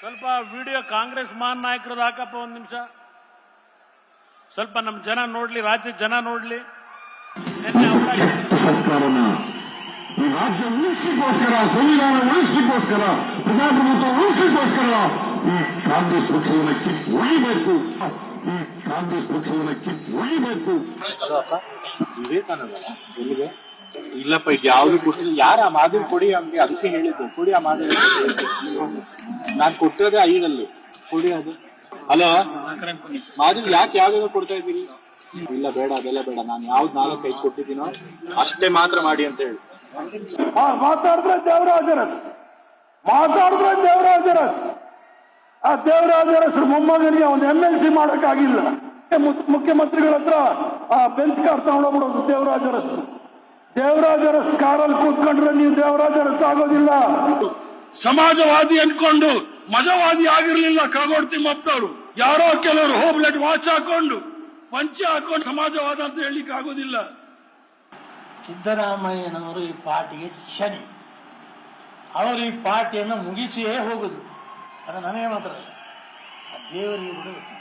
ಸ್ವಲ್ಪ ವಿಡಿಯೋ ಕಾಂಗ್ರೆಸ್ ಮಹಾನ್ ನಾಯಕರದ್ದು ಹಾಕಪ್ಪ ಒಂದು ನಿಮಿಷ. ಸ್ವಲ್ಪ ನಮ್ಮ ಜನ ನೋಡ್ಲಿ ರಾಜ್ಯದ ಜನ ನೋಡ್ಲಿ. ರಾಜ್ಯ ಉಳಿಸಲಿಕ್ಕೋಸ್ಕರ ಸಂವಿಧಾನ ಉಳಿಸಲಿಕ್ಕೋಸ್ಕರ ಪ್ರಜಾಪ್ರಭುತ್ವ ಉಳಿಸಲಿಕ್ಕೋಸ್ಕರ ಈ ಕಾಂಗ್ರೆಸ್ ಪಕ್ಷವನ್ನ ಕಿತ್ತು ಒಳಿಬೇಕು ಈ ಕಾಂಗ್ರೆಸ್ ಪಕ್ಷವನ್ನ ಕಿತ್ತು ಒಳಿಬೇಕು ವಿವೇಕಾನಂದ ಎಲ್ಲಿಗೆ? ಇಲ್ಲಪ್ಪ, ಇದು ಯಾವ್ದು ಕೊಟ್ಟಿಲ್ಲ ಯಾರ ಆ ಮಾದರಿ ಕೊಡಿ ಅಂಗೆ ಅದಕ್ಕೆ ಹೇಳಿದ್ದು. ಕೊಡಿ ಆ ಮಾದರಿ. ನಾನ್ ಕೊಟ್ಟಿರೋದೇ ಐದಲ್ಲಿ ಕೊಡಿ ಅದು. ಅಲ್ಲ, ಮಾದರಿ ಯಾಕೆ ಯಾವ್ದಾದ್ರು ಕೊಡ್ತಾ ಇದ್ದೀರಿ? ಇಲ್ಲ, ಬೇಡ, ಅದೆಲ್ಲ ಬೇಡ. ನಾನು ಯಾವ್ದು ನಾಲ್ಕು, ಐದು ಕೊಟ್ಟಿದ್ದೀನೋ, ಅಷ್ಟೇ ಮಾತ್ರ ಮಾಡಿ ಅಂತ ಹೇಳಿ. ಮಾತಾಡಿದ್ರೆ ದೇವರಾಜರಸ್. ಮಾತಾಡಿದ್ರೆ ದೇವರಾಜರಸ್. ಆ ದೇವರಾಜರಸ್ ಮೊಮ್ಮಗನಿಗೆ ಒಂದು ಎಂ ಎಲ್ ಸಿ ಮಾಡಕ್ಕಾಗಿಲ್ಲ. ಮುಖ್ಯಮಂತ್ರಿಗಳ ಹತ್ರ ಆ ಬೆಂಚ್ ಕಾರ್ ತಗೊಂಡೋಗ್ಬಿಡೋದು ದೇವರಾಜರಸ್. ದೇವರಾಜರಸ್ ಕಾರಲ್ಲಿ ಕೂತ್ಕೊಂಡ್ರೆ ನೀವು ದೇವರಾಜರ ಆಗೋದಿಲ್ಲ ಸಮಾಜವಾದಿ ಅನ್ಕೊಂಡು ಮಜವಾದಿ ಆಗಿರ್ಲಿಲ್ಲ ಕಾಗೋಡ್ ತಿಮ್ಮಪ್ಪನವರು. ಯಾರೋ ಕೆಲವರು ಹೋಬ್ಲೆಟ್ ವಾಚ್ ಹಾಕೊಂಡು ಪಂಚೆ ಹಾಕೊಂಡು ಸಮಾಜವಾದ ಅಂತ ಹೇಳಲಿಕ್ಕೆ ಆಗೋದಿಲ್ಲ. ಸಿದ್ದರಾಮಯ್ಯನವರು ಈ ಪಾರ್ಟಿಗೆ ಶನಿ. ಅವರು ಈ ಪಾರ್ಟಿಯನ್ನು ಮುಗಿಸಿಯೇ ಹೋಗುದು. ಅದು ನನಗೆ ಮಾತ್ರ. ದೇವರಿಗೆ.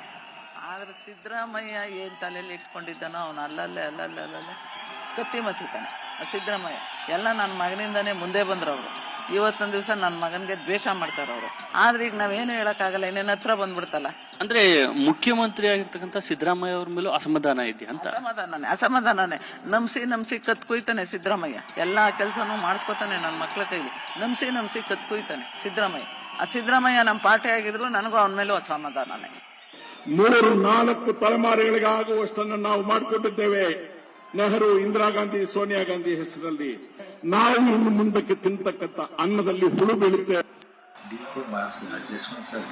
ಆದ್ರೆ ಸಿದ್ದರಾಮಯ್ಯ ಏನ್ ತಲೆಯಲ್ಲಿ ಇಟ್ಕೊಂಡಿದ್ದಾನೋ ಅವನು ಅಲ್ಲಲ್ಲೇ ಅಲ್ಲಲ್ಲೇ ಅಲ್ಲಲ್ಲೇ. ಕತ್ತಿ ಮಸಿತಾನೆ ಆ ಸಿದ್ದರಾಮಯ್ಯ ಎಲ್ಲ ನನ್ನ ಮಗನಿಂದಾನೇ ಮುಂದೆ ಬಂದ್ರು ಅವರು. ಇವತ್ತೊಂದು ದಿವಸ ನನ್ನ ಮಗನಿಗೆ ದ್ವೇಷ ಮಾಡ್ತಾರ ಅವರು. ಆದ್ರೆ ಈಗ ನಾವೇನು ಹೇಳಕ್ಕಾಗಲ್ಲ ಇನ್ನೇನ್ ಹತ್ರ ಬಂದ್ಬಿಡ್ತಲ್ಲ. ಅಂದ್ರೆ ಮುಖ್ಯಮಂತ್ರಿ ಆಗಿರ್ತಕ್ಕಂಥ ಸಿದ್ದರಾಮಯ್ಯ ಅವ್ರ ಮೇಲೂ ಅಸಮಾಧಾನ ಇದೆಯಾ ಅಂತ. ಅಸಮಾಧಾನನೇ ಅಸಮಾಧಾನನೇ. ನಮ್ಸಿ ನಮ್ಸಿ ಕತ್ ಕುಯ್ತಾನೆ ಸಿದ್ದರಾಮಯ್ಯ. ಎಲ್ಲಾ ಕೆಲಸನೂ ಮಾಡಿಸ್ಕೊತಾನೆ ನನ್ನ ಮಕ್ಳ ಕೈಲಿ. ನಮ್ಸಿ ನಮ್ಸಿ ಕತ್ ಕುಯ್ತಾನೆ ಸಿದ್ದರಾಮಯ್ಯ. ಆ ಸಿದ್ದರಾಮಯ್ಯ ನಮ್ಮ ಪಾರ್ಟಿ ಆಗಿದ್ರು ನನಗೂ ಅವನ ಮೇಲೂ ಅಸಮಾಧಾನನೇ. ಮೂರು ನಾಲ್ಕು ತಲೆಮಾರುಗಳಿಗಾಗುವಷ್ಟನ್ನು ನಾವು ಮಾಡಿಕೊಂಡಿದ್ದೇವೆ. ನೆಹರು ಇಂದಿರಾ ಗಾಂಧಿ ಸೋನಿಯಾ ಗಾಂಧಿ ಹೆಸರಲ್ಲಿ ನಾವು ಇನ್ನು ಮುಂದಕ್ಕೆ ತಿಂತಕ್ಕಂಥ ಅನ್ನದಲ್ಲಿ ಹುಳು ಬೀಳುತ್ತೆ. ಜಸ್ವಂತ್ ಸರ್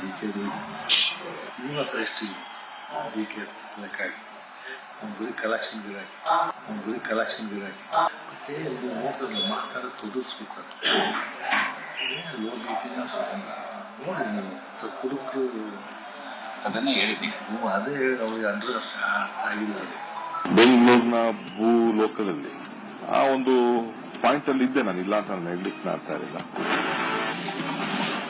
ಲೆಕ್ಕಾಗಿ. ನಮ್ಮ ಗುರಿ ಕಲೆಕ್ಷನ್ ಗಿರಾಕಿ ನಮ್ಮ ಗುರಿ ಕಲೆಕ್ಷನ್ ಗಿರಾಕಿ ಮತ್ತೆ ಇದು ಲೋ ಬಿ ಪಿ ನೋಡಿ ಕುಡುಕರು ಅದನ್ನೇ ಹೇಳಿದ್ದೀನಿ ಅದೇ ಹೇಳಿ ಅವ್ರಿಗೆ ಅಂಡ್ರೆ ಅರ್ಥ ಆಗಿಲ್ಲ ಭೂ ಲೋಕದಲ್ಲಿ ಆ ಒಂದು ಪಾಯಿಂಟ್ ಅಲ್ಲಿ ಇದ್ದೆ ನಾನು, ಇಲ್ಲ ಅಂತ ನಾನು ಹೇಳಲಿಕ್ಕೆ ಮಾಡ್ತಾ ಇರಲಿಲ್ಲ.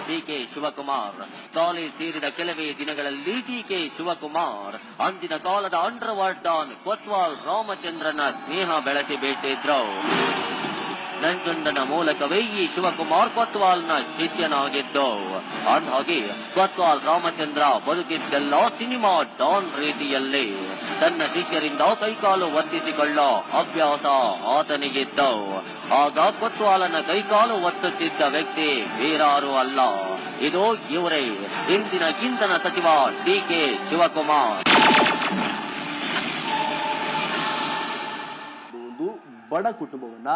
ಡಿಕೆ ಶಿವಕುಮಾರ್ ಸಾಲಿ ಸೇರಿದ ಕೆಲವೇ ದಿನಗಳಲ್ಲಿ ಡಿಕೆ ಶಿವಕುಮಾರ್, ಅಂದಿನ ಕಾಲದ ಅಂಡರ್ ವರ್ಲ್ಡ್ ಡಾನ್ ಕೊತ್ವಾಲ್ ರಾಮಚಂದ್ರನ ಸ್ನೇಹ ಬೆಳೆಸಿ ಬಿಟ್ಟಿದ್ರು ನಂಜುಂಡನ ಮೂಲಕವೇ ಈ ಶಿವಕುಮಾರ್ ಕೊತ್ವಾಲ್ನ ಶಿಷ್ಯನಾಗಿದ್ದು. ಅಂದಾಗಿ ಕೊತ್ವಾಲ್ ರಾಮಚಂದ್ರ ಬದುಕಿದ್ದೆಲ್ಲ ಸಿನಿಮಾ ಡಾನ್ ರೀತಿಯಲ್ಲಿ. ತನ್ನ ಶಿಷ್ಯರಿಂದ ಕೈಕಾಲು ಒತ್ತಿಸಿಕೊಳ್ಳೋ ಅಭ್ಯಾಸ ಆತನಿಗಿದ್ದವು ಆಗ ಕೊತ್ವಾಲನ ಕೈಕಾಲು ಒತ್ತುತ್ತಿದ್ದ ವ್ಯಕ್ತಿ ಬೇರಾರು ಅಲ್ಲ. ಇದು ಇವರೇ, ಇಂದಿನ ಚಿಂತನ ಸಚಿವ ಡಿಕೆ ಶಿವಕುಮಾರ್. ಒಂದು ಬಡ ಕುಟುಂಬವನ್ನ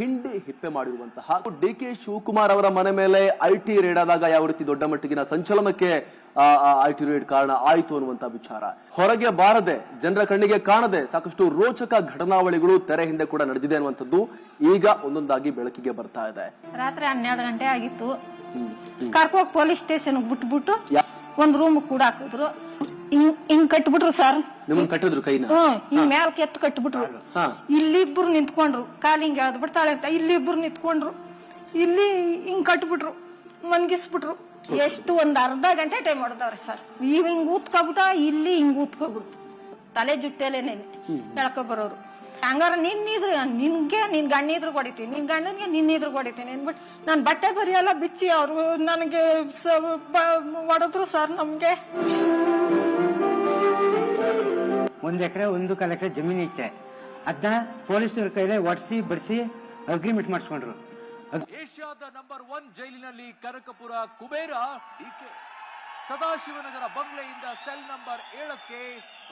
ಹಿಂಡಿ ಹಿಪ್ಪೆ ಮಾಡಿರುವಂತಹ ಡಿ ಕೆ ಶಿವಕುಮಾರ್ ಅವರ ಮನೆ ಮೇಲೆ ಐ ಟಿ ರೇಡ್ ಆದಾಗ ಯಾವ ರೀತಿ ದೊಡ್ಡ ಮಟ್ಟಿಗಿನ ಸಂಚಲನಕ್ಕೆ ಐ ಟಿ ರೇಡ್ ಕಾರಣ ಆಯಿತು ಅನ್ನುವಂತ ವಿಚಾರ. ಹೊರಗೆ ಬಾರದೆ ಜನರ ಕಣ್ಣಿಗೆ ಕಾಣದೆ ಸಾಕಷ್ಟು ರೋಚಕ ಘಟನಾವಳಿಗಳು ತೆರೆ ಹಿಂದೆ ಕೂಡ ನಡೆದಿದೆ ಅನ್ನುವಂಥದ್ದು ಈಗ ಒಂದೊಂದಾಗಿ ಬೆಳಕಿಗೆ ಬರ್ತಾ ಇದೆ. ರಾತ್ರಿ ಹನ್ನೆರಡು ಗಂಟೆ ಆಗಿತ್ತು. ಕಾರ್ಕೋ ಪೊಲೀಸ್ ಸ್ಟೇಷನ್ ಬಿಟ್ಬಿಟ್ಟು ಒಂದ್ ರೂಮ್ ಕೂಡ ಹಾಕಿದ್ರು. ಹಿಂಗ್ ಹಿಂಗ್ ಕಟ್ಬಿಟ್ರು ಸರ್. ನಿಮ್ಮನ್ನ ಕಟ್ಟಿದ್ರು ಕೈನ? ಹ್ಮ್ ಹಿಂಗ್ ಮ್ಯಾಲ್ ಕೆತ್ತು ಕಟ್ಬಿಟ್ರು. ಹಾ. ಇಲ್ಲಿಬ್ರು ನಿಂತ್ಕೊಂಡ್ರು. ಕಾಲ್ ಹಿಂಗ್ ಎಳ್ದ್ ಬಿಡ್ತಾಳೆ ಅಂತ ಇಲ್ಲಿಬ್ರು ನಿಂತ್ಕೊಂಡ್ರು. ಇಲ್ಲಿ ಹಿಂಗ್ ಕಟ್ಬಿಟ್ರು. ಮನ್ಗಿಸ್ಬಿಟ್ರು ಎಷ್ಟು ಒಂದ್ ಅರ್ಧ ಗಂಟೆ ಟೈಮ್ ಹೊಡೆದವ್ರಿ ಸರ್. ಇವ್ ಹಿಂಗ್ ಊತ್ಕೊಬಿಟ್ಟ ಇಲ್ಲಿ ಹಿಂಗ್ ಊತ್ಕೊಬಿಡ್ತು ತಲೆ ಜುಟ್ಟೆಲೇನೆ ಎಳ್ಕೊ ಬರೋರು. ಹಂಗಾರ ನಿನ್ನಿದ್ರು ನಿನ್ಗೆ ನಿನ್ ಗಣ್ಣಿದ್ರು ಕೊಡಿತೀನಿ ನಿನ್ ಗಂಡನ್ಗೆ ನಿನ್ನಿದ್ರು ಕೊಡಿತೀನಿ ಅಂದ್ಬಿಟ್ಟು ನಾನು ಬಟ್ಟೆ ಬರಿಯಲ್ಲ ಬಿಚ್ಚಿ ಅವ್ರು ನನಗೆ ಹೊಡೆದ್ರು ಸರ್ ನಮ್ಗೆ. ಒಂದ್ ಎಕರೆ, ಒಂದು ಕಾಲ ಎಕರೆ ಜಮೀನು ಐತೆ. ಅದನ್ನ ಪೊಲೀಸರ ಕೈಲೆ ಒಡಿಸಿ, ಬಡಿಸಿ ಅಗ್ರಿಮೆಂಟ್ ಮಾಡಿಸ್ಕೊಂಡ್ರು. ಏಷ್ಯಾದ ನಂಬರ್ ಒನ್ ಜೈಲಿನಲ್ಲಿ ಕನಕಪುರ ಕುಬೇರ ಸದಾಶಿವನಗರ ಬಂಗ್ಲೆಯಿಂದ ಸೆಲ್ ನಂಬರ್ ಏಳಕ್ಕೆ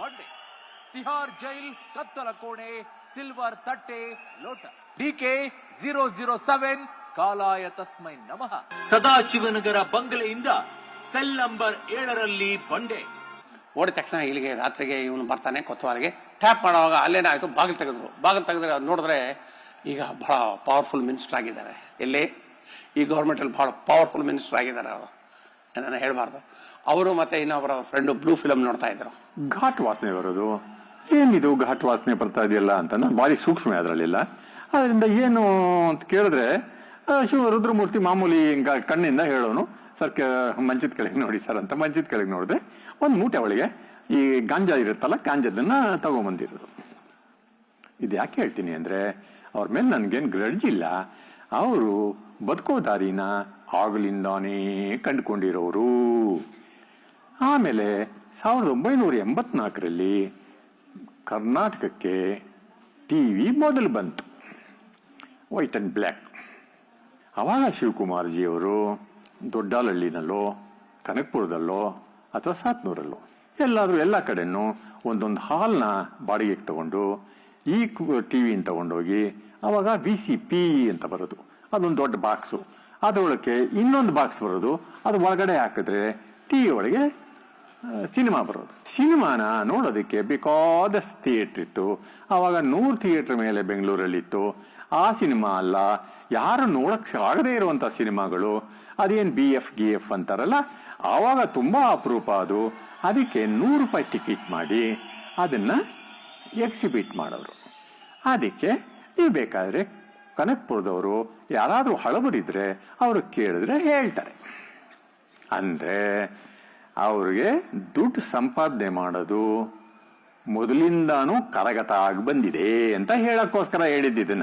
ಬಂಡೆ ತಿಹಾರ್ ಜೈಲ್, ಕತ್ತಲ ಕೋಣೆ, ಸಿಲ್ವರ್ ತಟ್ಟೆ, ಲೋಟ. ಡಿಕೆ ಜೀರೋ ಜೀರೋ ಸೆವೆನ್, ಕಾಲಾಯ ತಸ್ಮೈ ನಮಃ. ಸದಾಶಿವನಗರ ಬಂಗ್ಲೆಯಿಂದ ಸೆಲ್ ನಂಬರ್ ಏಳರಲ್ಲಿ ಬಂಡೆ ಓಡಿದ ತಕ್ಷಣ ಇಲ್ಲಿಗೆ ರಾತ್ರಿಗೆ ಇವನು ಬರ್ತಾನೆ ಕೊತ್ತವಾರಿಗೆ ಟ್ಯಾಪ್ ಮಾಡುವಾಗ ಅಲ್ಲೇನಾಯಿತು ಬಾಗಿಲು ತೆಗೆದ್ರು. ಬಾಗಿಲು ತೆಗೆದ್ರೆ ನೋಡಿದ್ರೆ ಈಗ ಬಹಳ ಪವರ್ಫುಲ್ ಮಿನಿಸ್ಟರ್ ಆಗಿದ್ದಾರೆ. ಎಲ್ಲಿ? ಈ ಗೌರ್ಮೆಂಟಲ್ಲಿ ಭಾಳ ಪವರ್ಫುಲ್ ಮಿನಿಸ್ಟರ್ ಆಗಿದ್ದಾರೆ ಅವರು. ನಾನು ಹೇಳಬಾರ್ದು. ಅವರು ಮತ್ತೆ ಇನ್ನೊಬ್ಬರ ಫ್ರೆಂಡು ಬ್ಲೂ ಫಿಲಮ್ ನೋಡ್ತಾ ಇದ್ರು. ಘಾಟ್ ವಾಸನೆ ಬರೋದು. ಏನಿದು ಘಾಟ್ ವಾಸನೆ ಬರ್ತಾ ಇದೆಯಲ್ಲ ಅಂತ ನಾನು ಭಾರಿ ಸೂಕ್ಷ್ಮ ಅದರಲ್ಲಿಲ್ಲ. ಅದರಿಂದ ಏನು ಅಂತ ಕೇಳಿದ್ರೆ ಶಿವ ರುದ್ರಮೂರ್ತಿ ಮಾಮೂಲಿ ಕಣ್ಣಿಂದ ಹೇಳೋನು. ಸರ್ ಮಂಚದ ಕೆಳಗೆ ನೋಡಿ ಸರ್ ಅಂತ ಮಂಚದ ಕೆಳಗೆ ನೋಡಿದ್ರೆ ಒಂದು ಮೂಟೆ ಒಳಗೆ ಈ ಗಾಂಜಾ ಇರುತ್ತಲ್ಲ, ಗಾಂಜಾದನ್ನ ತಗೊಂಬಂದಿರೋದು. ಇದು ಯಾಕೆ ಹೇಳ್ತೀನಿ ಅಂದ್ರೆ, ಅವ್ರ ಮೇಲೆ ನನ್ಗೇನು ಗ್ರಡ್ಜ್ ಇಲ್ಲ. ಅವರು ಬದುಕೋ ದಾರಿನ ಆಗಲಿಂದಾನೇ ಕಂಡುಕೊಂಡಿರೋರು. ಆಮೇಲೆ ಸಾವಿರದ ಒಂಬೈನೂರ ಎಂಬತ್ನಾಲ್ಕರಲ್ಲಿ ಕರ್ನಾಟಕಕ್ಕೆ ಟಿ ವಿ ಮೊದಲು ಬಂತು. ವೈಟ್ ಆ್ಯಂಡ್ ಬ್ಲ್ಯಾಕ್ ಅವಾಗ ಶಿವಕುಮಾರ್ಜಿಯವರು ದೊಡ್ಡಾಲಹಳ್ಳಿನಲ್ಲೋ ಕನಕಪುರದಲ್ಲೋ ಅಥವಾ ಸಾತ್ನೂರಲ್ಲೋ, ಎಲ್ಲಾದರೂ ಎಲ್ಲ ಕಡೆನೂ ಒಂದೊಂದು ಹಾಲ್ನ ಬಾಡಿಗೆಗೆ ತಗೊಂಡು ಈ ಟಿ ವಿನ ತಗೊಂಡೋಗಿ ಅವಾಗ ಬಿ ಸಿ ಪಿ ಅಂತ ಬರೋದು. ಅದೊಂದು ದೊಡ್ಡ ಬಾಕ್ಸು. ಅದೊಳಗೆ ಇನ್ನೊಂದು ಬಾಕ್ಸ್ ಬರೋದು. ಅದು ಒಳಗಡೆ ಹಾಕಿದ್ರೆ ಟಿ ವಿ ಒಳಗೆ ಸಿನಿಮಾ ಬರೋದು. ಸಿನಿಮಾನ ನೋಡೋದಕ್ಕೆ ಬೇಕಾದಷ್ಟು ಥಿಯೇಟ್ರ್ ಇತ್ತು. ಆವಾಗ ನೂರು ಥಿಯೇಟ್ರ್ ಮೇಲೆ ಬೆಂಗಳೂರಲ್ಲಿತ್ತು. ಆ ಸಿನಿಮಾ ಅಲ್ಲ. ಯಾರು ನೋಡಕ್ ಆಗದೆ ಇರುವಂತ ಸಿನಿಮಾಗಳು, ಅದೇನ್ ಬಿ ಎಫ್ ಗಿ ಎಫ್ ಅಂತಾರಲ್ಲ, ಆವಾಗ ತುಂಬಾ ಅಪರೂಪ ಅದು. ಅದಕ್ಕೆ ನೂರು ರೂಪಾಯಿ ಟಿಕೆಟ್ ಮಾಡಿ ಅದನ್ನ ಎಕ್ಸಿಬಿಟ್ ಮಾಡೋರು. ಅದಕ್ಕೆ ನೀವು ಬೇಕಾದ್ರೆ ಕನಕ್ಪುರದವರು ಯಾರಾದರೂ ಹಳಬರಿದ್ರೆ ಅವರು ಕೇಳಿದ್ರೆ ಹೇಳ್ತಾರೆ. ಅಂದ್ರೆ ಅವ್ರಿಗೆ ದುಡ್ಡು ಸಂಪಾದನೆ ಮಾಡೋದು ಮೊದಲಿಂದಾನು ಕರಗತ ಆಗಿ ಬಂದಿದೆ ಅಂತ ಹೇಳಕ್ಕೋಸ್ಕರ ಹೇಳಿದ್ದಿದ್ದನ್ನ